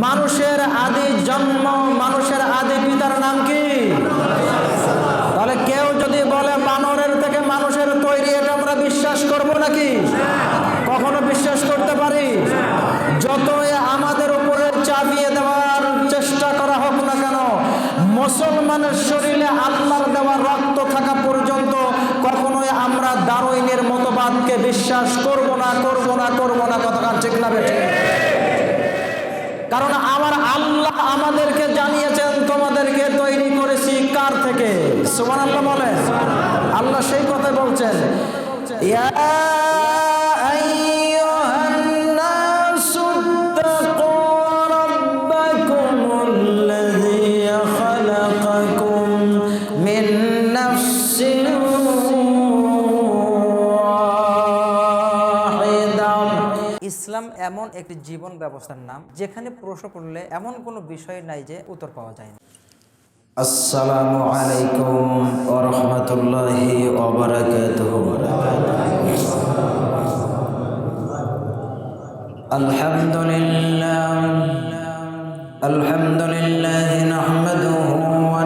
মানুষের আদি জন্ম, মানুষের আদি পিতার নাম কি? তাহলে কেউ যদি বলে বানরের থেকে মানুষের তৈরি এটা আমরা বিশ্বাস করব নাকি? কখনো বিশ্বাস করতে পারি? যতই আমাদের উপরে চাপিয়ে দেওয়ার চেষ্টা করা হোক না কেন, মুসলমানের শরীরে আল্লাহর দেওয়া রক্ত থাকা পর্যন্ত কখনোই আমরা দারুইনের মতবাদকে বিশ্বাস করব না করব না করব না, কথা ঠিক না বেঠিক? কারণ আমার আল্লাহ আমাদেরকে জানিয়েছেন, তোমাদেরকে তৈরি করেছি কার থেকে? সুমান আল্লাহ বলেন। আল্লাহ সেই কথাই বলছেন, ইয়া এমন একটি জীবন ব্যবস্থার নাম, যেখানে প্রশ্ন করলে এমন কোনো বিষয় নাই যে উত্তর পাওয়া যায় না। আসসালামু আলাইকুম রাহমাতুল্লাহি আলহামদুলিল্লাহ আলহামদুলিল্লাহ নাহমাদুহু ওয়া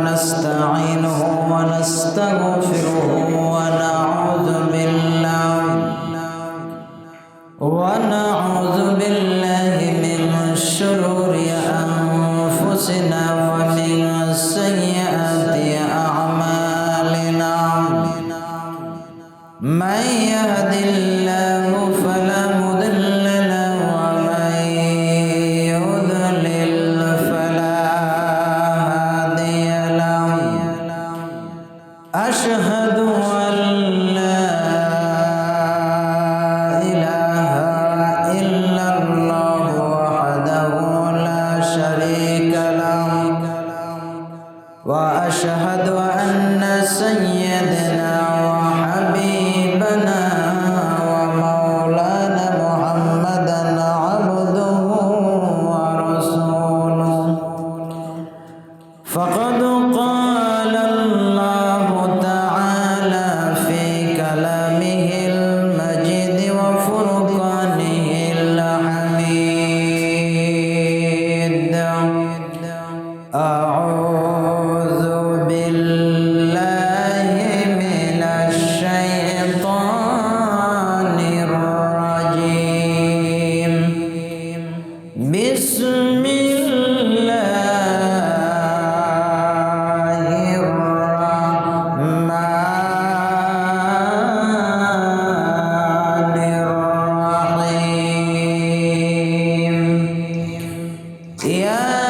Yeah.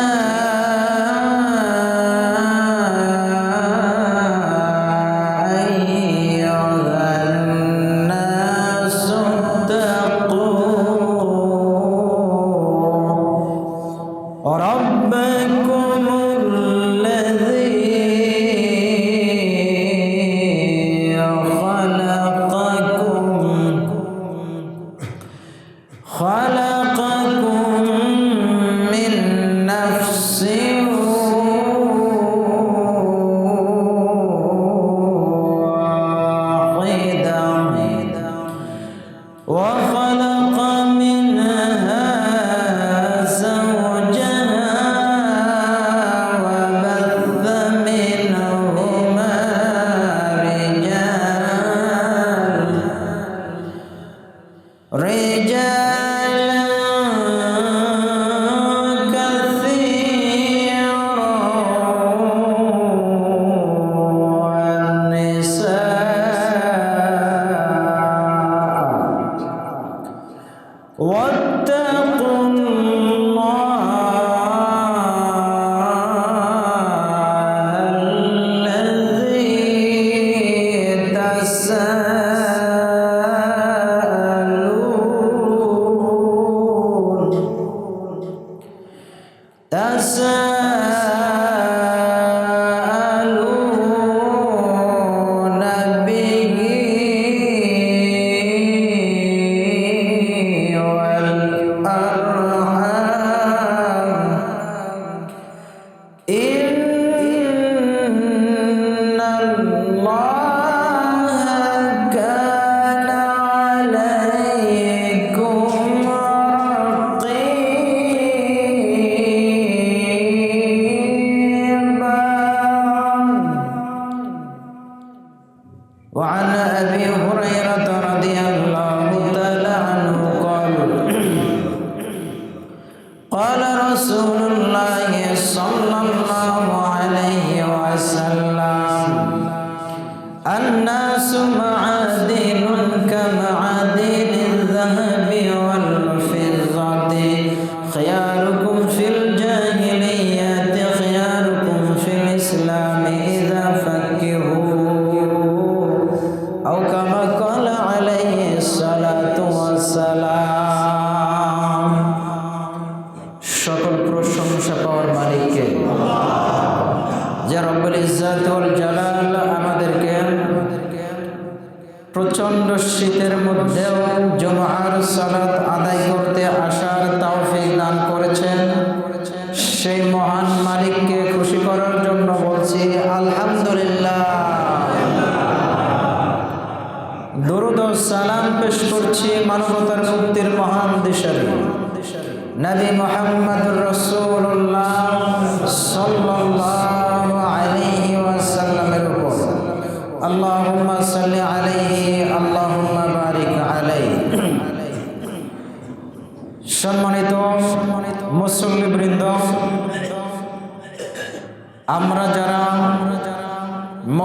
ওয়াদ الناس معادن كمعادن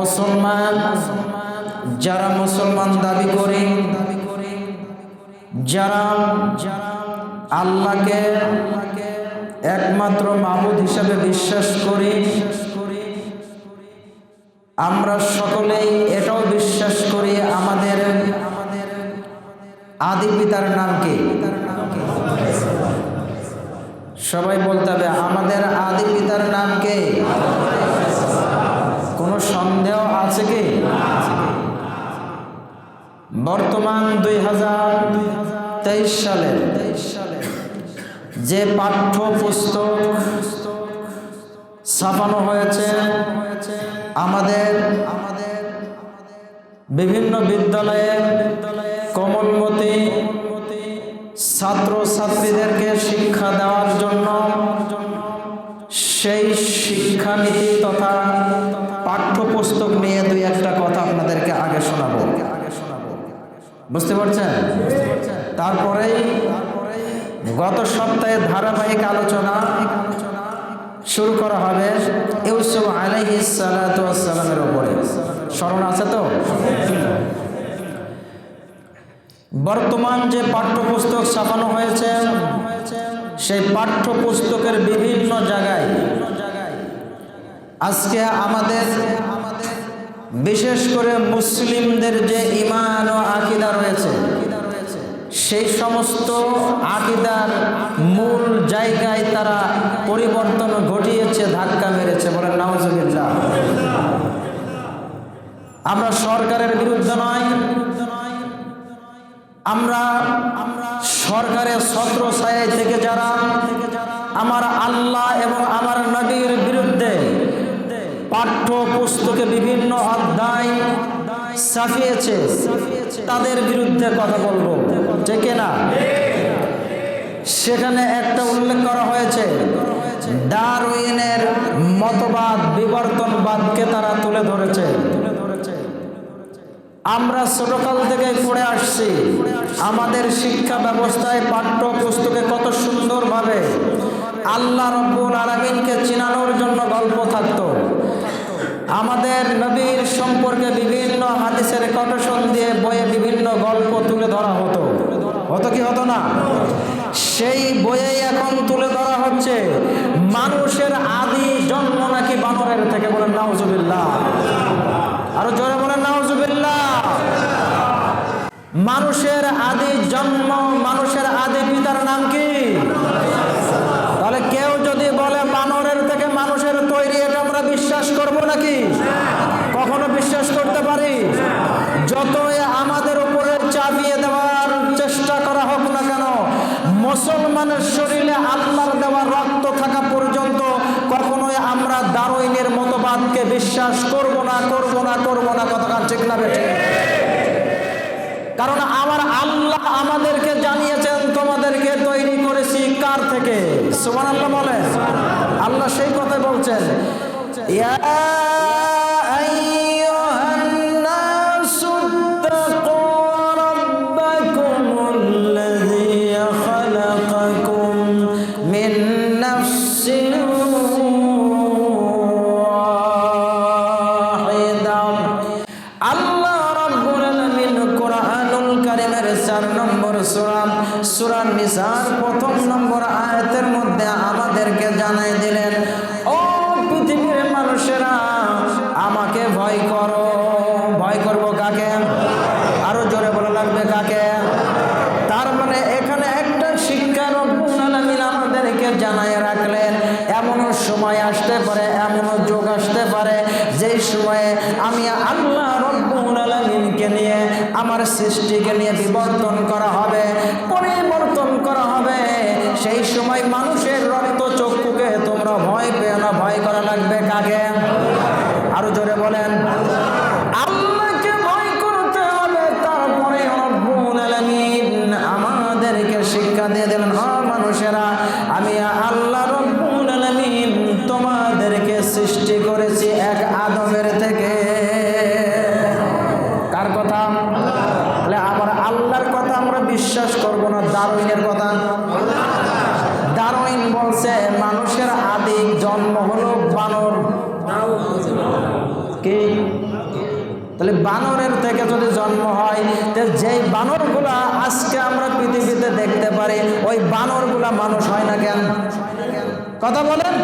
মুসলমান, যারা মুসলমান দাবি করি, যারা আল্লাহকে একমাত্র মাহবুদ হিসাবে বিশ্বাস করি, আমরা সকলেই এটাও বিশ্বাস করি আমাদের আদি পিতার নাম কি? সবাই বলতে হবে, আমাদের আদি পিতার নাম কে? কোনো সন্দেহ আছে কি? বর্তমান দুই হাজার তেইশ সালের যে পাঠ্য পুস্তক ছাপানো হয়েছে, আমাদের আমাদের বিভিন্ন বিদ্যালয়ে কমলমতি ছাত্র ছাত্রীদেরকে শিক্ষা দেওয়ার জন্য সেই শিক্ষানীতি তথা পাঠ্যপুস্তক নিয়ে দুই একটা কথা আপনাদেরকে আগে শোনাবো। বুঝতে পারছেন? তারপরেই গত সপ্তাহে ধারাবাহিক আলোচনা শুরু করা হবে ইউসুফ আলাইহি সালামের উপরে। স্মরণ আছে তো? বর্তমান যে পাঠ্যপুস্তক ছাপানো হয়েছে সেই পাঠ্যপুস্তকের বিভিন্ন জায়গায়। আজকে আমাদের, বিশেষ করে মুসলিমদের যে ইমান ও আকিদা রয়েছে, সেই সমস্ত আকিদার মূল জায়গায় তারা পরিবর্তন ঘটিয়েছে, ধাক্কা মেরেছে বলেন নওয়াজবিল্লাহ আমরা সরকারের বিরুদ্ধে নয়, আমরা সরকারের ছত্র ছায় থেকে যারা আমার আল্লাহ এবং আমার নবীর বিরুদ্ধে পাঠ্য পুস্তকে বিভিন্ন অধ্যায় সাফিয়েছে তাদের বিরুদ্ধে কথা বলব। ঠিক না সেখানে একটা উল্লেখ করা হয়েছে ডারউইনের মতবাদ, বিবর্তনবাদকে তারা তুলে ধরেছে। আমরা ছোটকাল থেকে পড়ে আসছি। আমাদের শিক্ষা ব্যবস্থায় পাঠ্য পুস্তকে কত সুন্দরভাবে আল্লাহ রব্বুল আলমিনকে চিনানোর জন্য গল্প থাকতো। আমাদের নবীর সম্পর্কে বিভিন্ন হাদিসের কটসন দিয়ে বইয়ে বিভিন্ন গল্প তুলে ধরা হতো। হতো কি হতো না? সেই বইয়ে এখন তুলে ধরা হচ্ছে, মানুষের আদি জন্ম নাকি বানরের থেকে বলেন, নাউজুবিল্লাহ। আরও জোরে মানুষের আদি জন্ম, মানুষের আদি পিতার নাম কি? তাহলে কেউ যদি বলে বানরের থেকে মানুষের তৈরি, এটা আমরা বিশ্বাস করব নাকি? কখনো বিশ্বাস করতে পারি? যতই আমাদের উপরে চাপিয়ে দেওয়ার চেষ্টা করা হোক না কেন, মুসলমানের শরীরে আল্লাহর দেওয়া রক্ত থাকা পর্যন্ত কখনোই আমরা দারুইনের মতবাদকে বিশ্বাস করব না করব না করব না, কথা ঠিক না বেঠিক কারণ আমার আল্লাহ আমাদেরকে জানিয়েছেন, তোমাদেরকে তৈরি করেছি কার থেকে? সুমান আল্লাহ বলেন। আল্লাহ সেই কথাই বলছেন, ইয়া সময়ে আমি আল্লাহ রব্বুল আলমিনকে নিয়ে আমার সৃষ্টিকে নিয়ে বিবর্তন করা হবে, পরিবর্তন করা হবে। সেই সময় মানুষের কথা বলেন?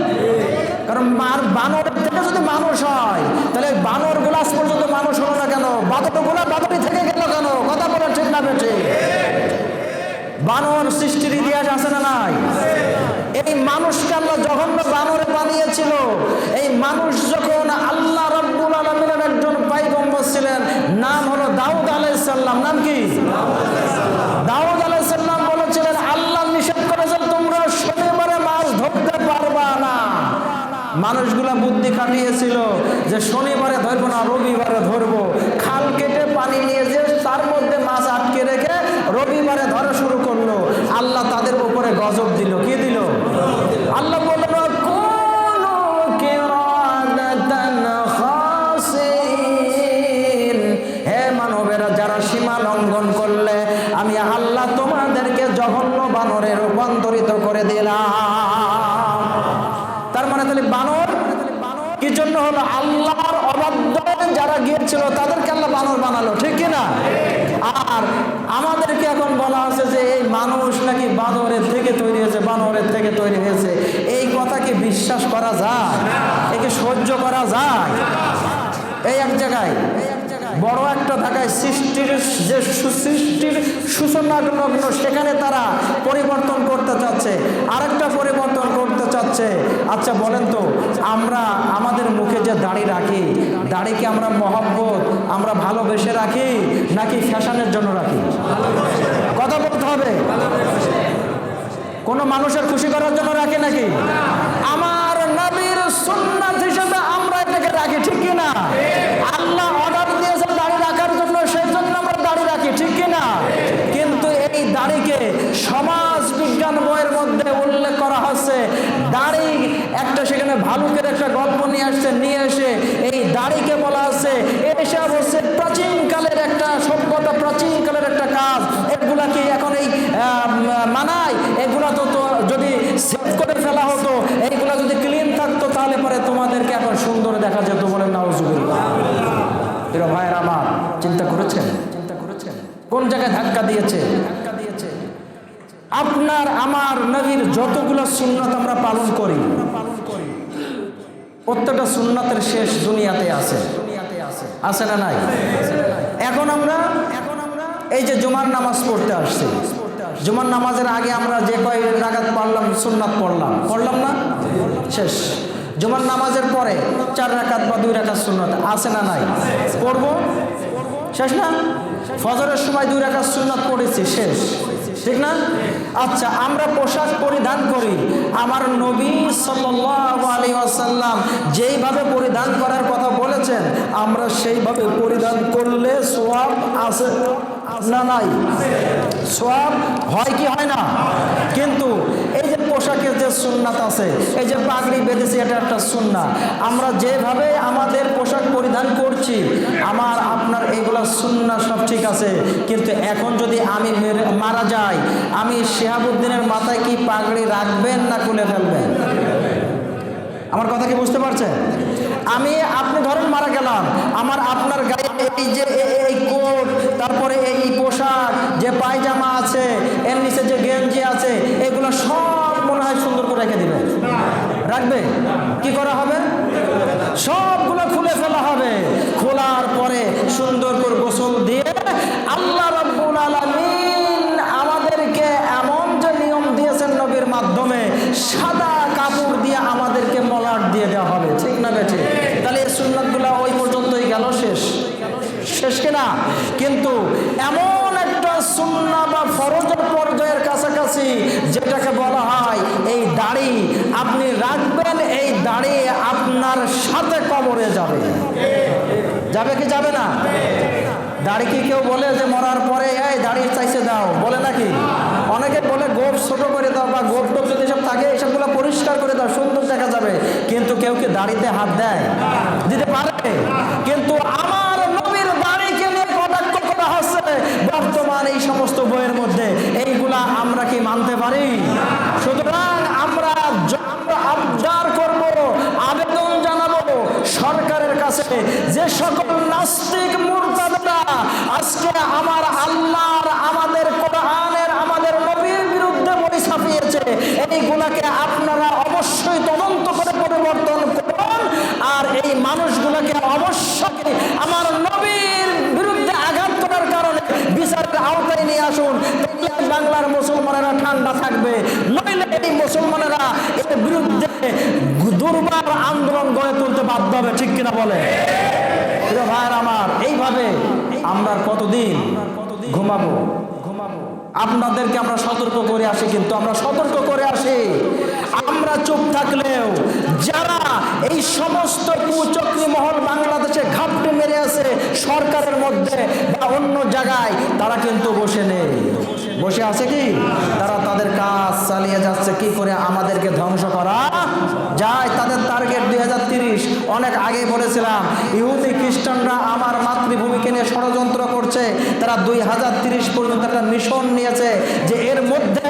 কারণ মার বানরের থেকে যদি মানুষ হয়, তাহলে বানরগুলা আজ পর্যন্ত মানুষ হলো না কেন? বাদরগুলা বাদরি থেকে গেল কেন? কথা বলেন ঠিক না বেঠে। বানর সৃষ্টির ইতিহাস আছে না নাই? এই মানুষকে আল্লাহ জঘন্য বানরে বানিয়েছিল। এই মানুষ যখন আল্লাহ রব্বুল আলমিনের একজন পাইগম্বর ছিলেন, নাম হলো দাউদ আলাইসাল্লাম নাম কি? দাউদ আলাইসাল্লাম মানুষগুলা বুদ্ধি খাটিয়েছিল যে শনিবারে ধরবো না রবিবারে ধরবো। খাল কেটে পানি নিয়ে যে গিয়েছিল তাদেরকে আল্লাহ বানর বানালো, ঠিক কিনা আর আমাদেরকে এখন বলা হচ্ছে যে এই মানুষ নাকি বানরের থেকে তৈরি হয়েছে, বানরের থেকে তৈরি হয়েছে। এই কথা কি বিশ্বাস করা যায়? একে সহ্য করা যায়? এই এক জায়গায়, বড় একটা ঢাকায় সৃষ্টির যে সুসৃষ্টির সূচনা সেখানে তারা পরিবর্তন করতে চাচ্ছে। আরেকটা পরিবর্তন করতে চাচ্ছে আচ্ছা বলেন তো, আমরা আমাদের মুখে যে দাড়ি রাখি দাড়িকে আমরা মহব্বত, আমরা ভালোবেসে রাখি, নাকি ফ্যাশনের জন্য রাখি? কথা বলতে হবে। কোনো মানুষের খুশি করার জন্য রাখি নাকি? আমার নবীর সুন্নাত দাড়ি, একটা সেখানে ভালুকের একটা গল্প নিয়ে আসছে, নিয়ে এসে এই দাড়িকে বলা হচ্ছে এসব হচ্ছে প্রাচীনকালের একটা সভ্যতা প্রাচীনকালের একটা কাজ, এগুলা কি এখন এই মানায়? এগুলা তো যদি সেভ করে ফেলা হতো, এইগুলা যদি ক্লিন থাকতো, তাহলে পরে তোমাদেরকে এখন সুন্দর দেখা যেত বলে নাউজুবিল্লাহ। প্রিয় ভাইয়ের আমার, চিন্তা করেছেন? চিন্তা করেছেন? কোন জায়গায় ধাক্কা দিয়েছে? আপনার, আমার নবীর যতগুলো সুন্নত আমরা পালন করি, প্রত্যেকটা সুন্নাতের শেষ দুনিয়াতে আছে। আছে না নাই? এখন আমরা এখন আমরা এই যে জুমার নামাজ পড়তে আসছি। জুমার নামাজের আগে আমরা যে কয় রাগাত পড়লাম সুন্নাত পড়লাম। পড়লাম না? শেষ। জুমার নামাজের পরে চার রাকাত বা দুই রাকাত সুন্নাত আছে না নাই? পড়ব? শেষ না? ফজরের সময় দুই রাকাত সুন্নাত পড়েছি, শেষ। ঠিক না? আচ্ছা আমরা পোশাক পরিধান করি। আমার নবী সাল্লি আসাল্লাম যেইভাবে পরিধান করার কথা বলেছেন, আমরা সেইভাবে পরিধান করলে সোয়াব আছে না নাই? সোয়াব হয় কি হয় না? কিন্তু পোশাকের যে সুন্নাত আছে, এই যে পাগড়ি বেঁধেছি, এটা একটা সুন্না আমরা যেভাবে আমাদের পোশাক পরিধান করছি, আমার, আপনার এগুলা সুন্না সব ঠিক আছে। কিন্তু এখন যদি আমি মারা যাই, আমি শেহাবুদ্দিনের মাথায় কি পাগড়ি রাখবেন না খুলে ফেলবেন? আমার কথা কি বুঝতে পারছেন? আমি, আপনি ধরেন মারা গেলাম, আমার আপনার গায়ে এই যে এই কোট, তারপরে এই পোশাক, যে পায়জামা আছে, এর নিচে যে গেঞ্জি আছে, এগুলো সব মনে হয় সুন্দর করে রেখে দিবে। রাখবে? কি করা হবে? সবগুলো খুলে ফেলা হবে। খোলার পরে সুন্দর করে গোসল দিয়ে আল্লাহ রব্বুল আলামিন আমাদেরকে এমন যে নিয়ম দিয়েছেন নবীর মাধ্যমে, সাদা কাপড় দিয়ে আমাদেরকে মলাট দিয়ে দেওয়া হবে। ঠিক না বেঠে তাহলে এই সুন্নাতগুলো ওই পর্যন্তই গেল শেষ। শেষ কিনা? কিন্তু এমন একটা সুন্না বা ফরজের পর্যায়ের কাছাকাছি যেটাকে বলা হয় দাড়ি আপনি রাখবেন, এই দাড়ি আপনার সাথে কবরে যাবে। যাবে কি যাবে না? দাড়ি কি কেউ বলে যে মরার পরে, এই দাড়ি চাইছে দাও বলে নাকি? অনেকে বলে গোপ ছোট করে দাও বা গোপ টোপ যদি সব থাকে, এসবগুলো পরিষ্কার করে দাও, সুন্দর দেখা যাবে। কিন্তু কেউ কি দাড়িতে হাত দেয়? দিতে পারে। কিন্তু আমার নবীর দাড়িকে নিয়ে কটাক্ষ করা হচ্ছে বর্তমান এই সমস্ত বইয়ের মধ্যে। এইগুলা আমরা কি মানতে পারি সুতরাং আমরা জ- আমরা আবদার করব আবেদন জানাব সরকারের যে সকল নাস্তিক মূর্তাদারা আজকে আমার আল্লাহর, আমাদের কোরআনের, আমাদের নবীর বিরুদ্ধে বই ছাপিয়েছে, এইগুলাকে আপনারা অবশ্যই তদন্ত করে পরিবর্তন করুন, আর এই মানুষগুলোকে অবশ্যই আমার নবীর বিরুদ্ধে আঘাত করার কারণে বিচারের আওতায় নিয়ে আসুন বাংলার মুসলমানেরা ঠান্ডা থাকবে, নইলে এই মুসলমানেরা এর বিরুদ্ধে দুর্বার আন্দোলন বাধ্য হবে ঠিক কিনা বলে? প্রিয় ভাইয়ের আমার, এইভাবে আমরা কতদিন ঘুমাবো ঘুমাবো? আপনাদেরকে আমরা সতর্ক করে আসি কিন্তু আমরা সতর্ক করে আসি। আমরা চুপ থাকলেও যারা এই সমস্ত কুচক্রি মহল বাংলাদেশে ঘাপটে মেরে আছে সরকারের মধ্যে বা অন্য জায়গায়, তারা কিন্তু বসে নেই। বসে আছে কি? তারা তাদের কাজ চালিয়ে যাচ্ছে। কি করে আমাদেরকে ধ্বংস করা যায়? তাদের টার্গেট দুই তিরিশ। অনেক আগে বলেছিলাম, ইহুদি খ্রিস্টানরা আমার মাতৃভূমিকে নিয়ে ষড়যন্ত্র করছে। তারা দুই হাজার তিরিশ পর্যন্ত একটা মিশন নিয়েছে যে এর মধ্যে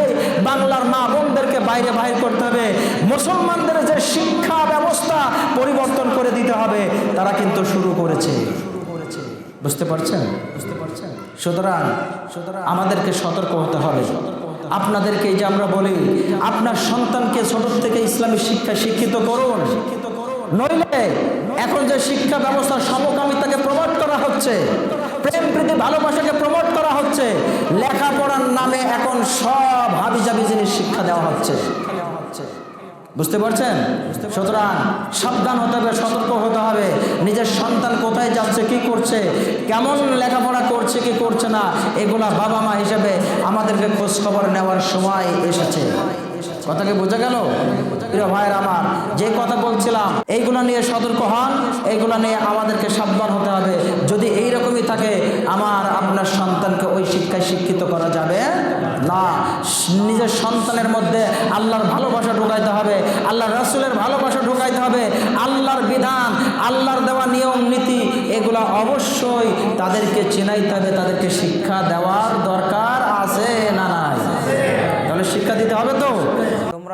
বাংলার মা বোনদেরকে বাইরে বাইর করতে হবে। মুসলমানদের যে শিক্ষা ব্যবস্থা পরিবর্তন করে দিতে হবে, তারা কিন্তু শুরু করেছে। বুঝতে পারছেন? বুঝতে পারছেন সুতরাং সুতরাং আমাদেরকে সতর্ক হতে হবে। আপনাদেরকে যে আমরা বলি, আপনার সন্তানকে ছোট থেকে ইসলামী শিক্ষা শিক্ষিত করুন। নইলে এখন যে শিক্ষা ব্যবস্থা সমকামিতাকে প্রমোট করা হচ্ছে, প্রেম, প্রীতি, ভালোবাসাকে প্রমোট করা হচ্ছে, লেখাপড়ার নামে এখন সব হাবিজাবি জিনিস শিক্ষা দেওয়া হচ্ছে। বুঝতে পারছেন? সুতরাং সাবধান হতে হবে, সতর্ক হতে হবে। নিজের সন্তান কোথায় যাচ্ছে, কি করছে, কেমন লেখাপড়া করছে, কি করছে না, এগুলা বাবা মা হিসেবে আমাদেরকে খোঁজখবর নেওয়ার সময় এসেছে। কথা কি বোঝা গেল? প্রিয় ভাইয়ের আমার, যে কথা বলছিলাম, এইগুলো নিয়ে সতর্ক হন, এইগুলো নিয়ে আমাদেরকে সাবধান হতে হবে। যদি এই রকমই থাকে, আমার আপনার সন্তানকে ওই শিক্ষায় শিক্ষিত করা যাবে না। নিজের সন্তানের মধ্যে আল্লাহর ভালোবাসা ঢুকাইতে হবে আল্লাহ রাসুলের ভালোবাসা ঢুকাইতে হবে, আল্লাহর বিধান, আল্লাহর দেওয়া নিয়ম, নীতি, এগুলা অবশ্যই তাদেরকে চেনাইতে হবে, তাদেরকে শিক্ষা দেওয়ার দরকার আছে না নাই? তাহলে শিক্ষা দিতে হবে তো?